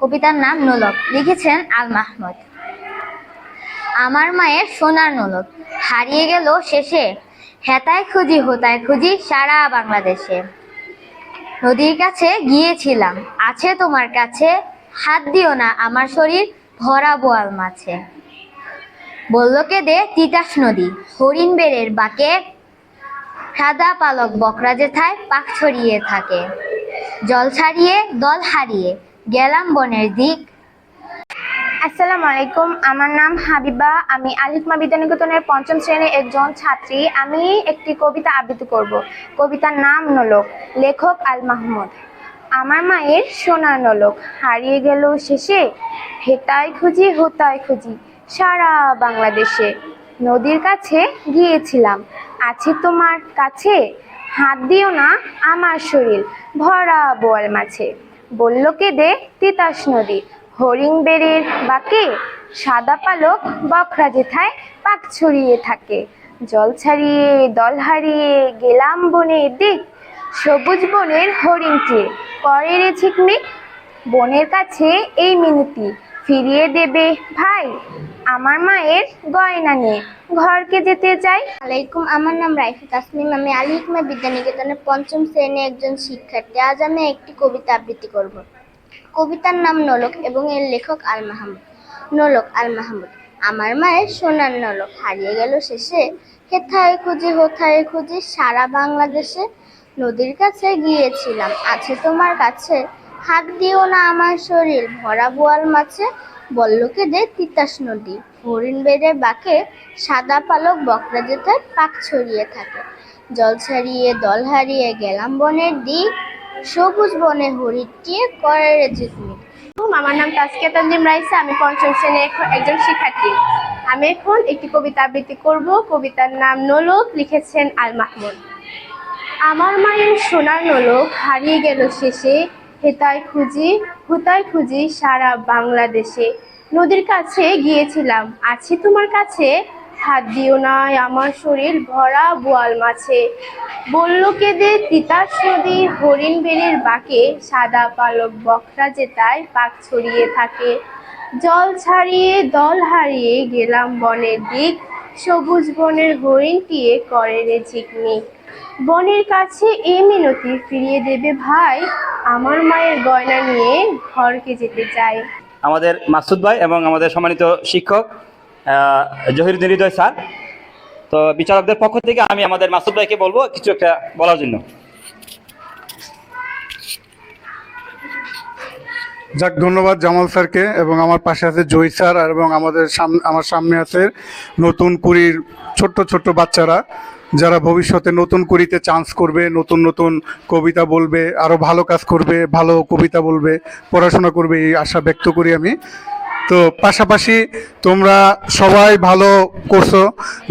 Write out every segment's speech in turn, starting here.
কবিতার নাম নোলক। লিখেছেন আল মাহমুদ। আমার মায়ের সোনার নোলক। হারিয়ে গেল শেষে। হেতায় খুঁজি, হোতায় খুঁজি সারা বাংলাদেশে। নদীর কাছে গিয়েছিলাম। আছে তোমার কাছে। হাত দিও না আমার শরীর, ভরা বোয়াল মাছে। বলল দে তিতাস নদী? হরিণ বেড়ের বাঁকে। সাদা পালক বকরা যেথায়, পাক ছড়িয়ে থাকে। জল ছাড়িয়ে দল হারিয়ে। গেলাম বনের দিক। আসসালামু আলাইকুম, আমার নাম হাবিবা। আমি আলিফমা বিদ্যানিকেতনের পঞ্চম শ্রেণির একজন ছাত্রী। আমি একটি কবিতা আবৃত্তি করব। কবিতার নাম নলক, লেখক আল মাহমুদ। আমার মায়ের সোনা নলক, হারিয়ে গেল শেষে হেতায় খুঁজি হোতায় খুঁজি। সারা বাংলাদেশে নদীর কাছে গিয়েছিলাম। আছে তোমার কাছে, হাত দিও না আমার শরীর, ভরা বোয়াল মাছে বলল দে তিতাস নদী। হরিং বেড়ের বাঁকে সাদা পালক বকরা যেথায় পাক ছড়িয়ে থাকে। জল ছাড়িয়ে দল হারিয়ে গেলাম বনে দিক। সবুজ বনের হরিণকে করে রে ঝিকমিক। বনের কাছে এই মিনতি, ফিরিয়ে দেবে ভাই। আমার মায়ের গয়না নিয়ে। ঘরকে যেতে চাই। আলাইকুম, আমার নাম রাইফি তাসনিম। আমি আলী ইকমা বিদ্যানিকেতনের পঞ্চম শ্রেণির একজন শিক্ষার্থী। আজ আমি একটি কবিতা আবৃত্তি করব। কবিতার নাম নলক এবং এর লেখক আল মাহমুদ। নলক আল মাহমুদ, আমার মায়ের সোনার নলক। হারিয়ে গেল শেষে। হেথায় খুঁজি হোথায় খুঁজি? সারা বাংলাদেশে নদীর কাছে গিয়েছিলাম। আছে তোমার কাছে। হাত দিও না আমার শরীর, ভরা বোয়াল মাছে। বল্লকে দে তিতাস নদী। হরিণ বেড়ে বাঁকে সাদা পালক বকরা যেথায় পাক ছড়িয়ে থাকে। জল ছাড়িয়ে দল হারিয়ে গেলাম বনের দিক, সবুজ বনে হরিটিয়ে করে রে আমার নাম তাসকিয়া তানজিম রাইসা, আমি পঞ্চম শ্রেণির এক- একজন শিক্ষার্থী। আমি এখন একটি কবিতা আবৃত্তি করব। কবিতার নাম নোলক, লিখেছেন আল মাহমুদ আমার মায়ের সোনার নোলক হারিয়ে গেল শেষে হেতায় খুঁজি হুতায় খুঁজি সারা বাংলাদেশে। নদীর কাছে গিয়েছিলাম। আছে তোমার কাছে? হাত দিও না আমার শরীর ভরা বোয়াল মাছে। বলল কেঁদে তিতাস নদী হরিণ বেড়ের বাঁকে। সাদা পালক বকরা যেতায় পাক ছড়িয়ে থাকে। জল ছাড়িয়ে দল হারিয়ে গেলাম বনের দিক। সবুজ বনের হরিণ হরিণটিয়ে করে রে ঝিকমিক বনের কাছে এ মিনতি ফিরিয়ে দেবে ভাই, আমার মায়ের গয়না নিয়ে ঘরকে যেতে চাই। আমাদের মাসুদ ভাই এবং আমাদের সম্মানিত শিক্ষক জহিরুদ্দিন হৃদয় স্যার। তো বিচারকদের পক্ষ থেকে আমি আমাদের মাসুদ ভাইকে বলব কিছু একটা বলার জন্য। যাক, ধন্যবাদ জামাল স্যারকে এবং আমার পাশে আছে জয় স্যার এবং আমাদের সামনে আমার সামনে আছে নতুন কুড়ির ছোট্ট ছোট্ট বাচ্চারা যারা ভবিষ্যতে নতুন কুড়িতে চান্স করবে, নতুন নতুন কবিতা বলবে আরও ভালো কাজ করবে, ভালো কবিতা বলবে, পড়াশোনা করবে, এই আশা ব্যক্ত করি আমি। তো পাশাপাশি তোমরা সবাই ভালো করছ,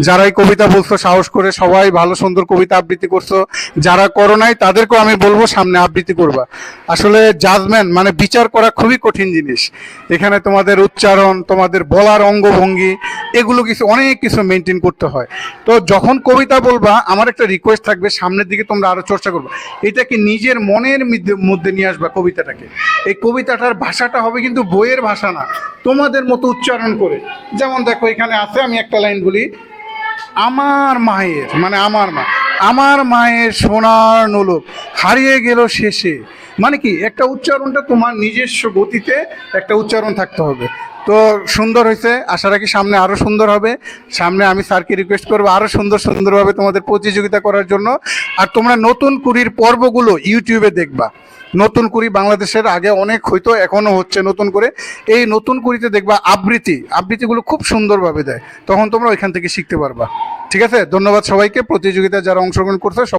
যারাই কবিতা বলছো, সাহস করে সবাই ভালো সুন্দর কবিতা আবৃত্তি করছ, যারা করো নাই তাদেরকেও আমি বলব সামনে আবৃত্তি করবা। আসলে জাজমেন্ট মানে বিচার করা খুবই কঠিন জিনিস। এখানে তোমাদের উচ্চারণ, তোমাদের বলার অঙ্গভঙ্গি, এগুলো কিছু, অনেক কিছু মেনটেন করতে হয়। তো যখন কবিতা বলবা, আমার একটা রিকোয়েস্ট থাকবে, সামনের দিকে তোমরা আরও চর্চা করবে। এটাকে নিজের মনের মধ্যে- নিয়ে আসবা কবিতাটাকে। এই কবিতাটার ভাষাটা হবে কিন্তু বইয়ের ভাষা না। তোমাদের মতো উচ্চারণ করে। যেমন দেখো, এখানে আছে, আমি একটা লাইন বলি, আমার মায়ের মানে আমার মা। আমার মায়ের সোনার নোলক হারিয়ে গেল শেষে। মানে কি, একটা উচ্চারণটা তোমার নিজস্ব গতিতে একটা উচ্চারণ থাকতে হবে। তো সুন্দর হয়েছে। আশা রাখি সামনে আরও সুন্দর হবে। সামনে আমি স্যারকে রিকোয়েস্ট করব আরও সুন্দর সুন্দরভাবে তোমাদের প্রতিযোগিতা করার জন্য। আর তোমরা নতুন কুড়ির পর্বগুলো ইউটিউবে দেখবা। নতুন কুড়ি বাংলাদেশের আগে অনেক হইতো, এখনও হচ্ছে নতুন করে। এই নতুন কুড়িতে দেখবা আবৃত্তি, আবৃত্তিগুলো খুব সুন্দরভাবে দেয়। তখন তোমরা ওইখান থেকে শিখতে পারবা। ঠিক আছে? ধন্যবাদ সবাইকে। প্রতিযোগিতায় যারা অংশগ্রহণ করছে